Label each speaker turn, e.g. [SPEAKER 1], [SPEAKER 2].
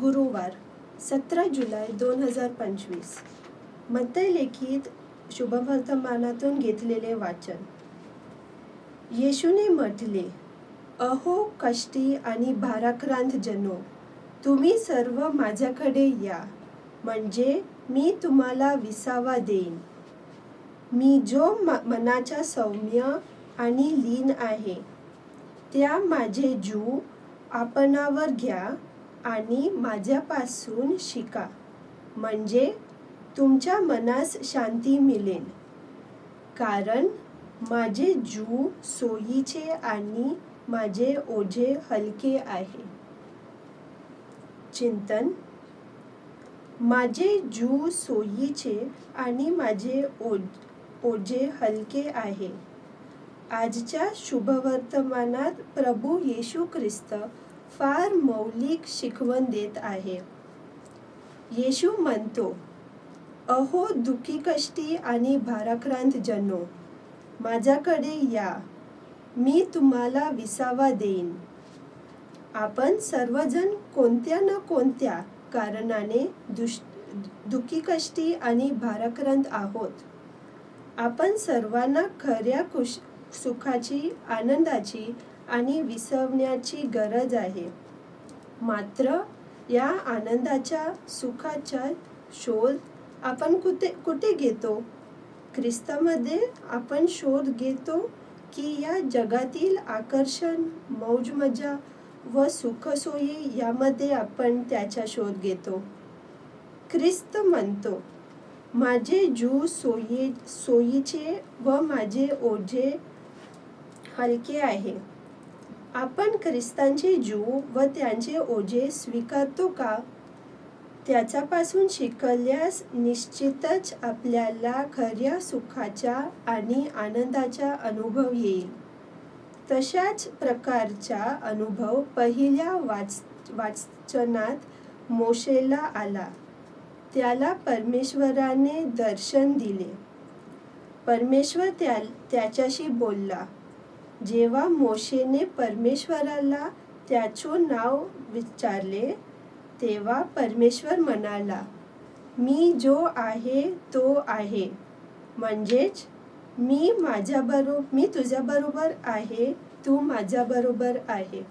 [SPEAKER 1] गुरुवार सतरा जुलै दोन हजार पंचवीस. मत्तय लिखित शुभवर्तमानातून घेतलेले वाचन. येशूने म्हटले अहो कष्टी आणि भाराक्रांत जनो तुम्ही सर्व माझ्याकडे या. म्हणजे मी तुम्हाला विसावा देईन. मी जो म सौम्य आणि लीन आहे त्या माझे जू आपणावर घ्या. आणि माझ्यापासून शिका. म्हणजे तुमच्या मनास शांती मिळेल कारण माझे जू सोयीचे आणि माझे ओझे हलके आहे. चिंतन. माझे जू सोयीचे आणि माझे ओझ ओझे हलके आहे. आजच्या शुभवर्तमानात प्रभू येशू ख्रिस्त फार मौलिक शिकवण देत आहे. येशू म्हणतो अहो दुःखी कष्टी आणि भाराक्रांत जनो माझ्याकडे या. मी तुम्हाला विसावा देईन. आपण सर्वजण कोणत्या ना कोणत्या कारणाने दुष दुःखी कष्टी आणि भाराक्रांत आहोत. आपण सर्वांना खऱ्या खुश सुखाची आनंदाची आणि विसवण्याची गरज आहे. मात्र या आनंदाच्या सुखाचा शोध आपण कुठे कुठे घेतो? ख्रिस्तामध्ये आपण शोध घेतो की या जगातील आकर्षण मौजमजा व सुखसोयी यामध्ये आपण त्याचा शोध घेतो. ख्रिस्त म्हणतो माझे जू सोयी सोयीचे व माझे ओझे हलके आहे. आपण ख्रिस्तांचे जू व त्यांचे ओझे स्वीकारतो का? त्याच्यापासून शिकल्यास निश्चितच आपल्याला खऱ्या सुखाचा आणि आनंदाचा अनुभव येईल. तशाच प्रकारचा अनुभव पहिल्या वाच वाचनात मोशेला आला. त्याला परमेश्वराने दर्शन दिले. परमेश्वर त्या त्याच्याशी बोलला. जेव्हा मोशेने परमेश्वराला त्याचं नाव विचारले तेव्हा परमेश्वर म्हणाला मी जो आहे तो आहे. म्हणजेच मी माझ्याबरोबर मी तुझ्याबरोबर आहे तू माझ्याबरोबर आहे.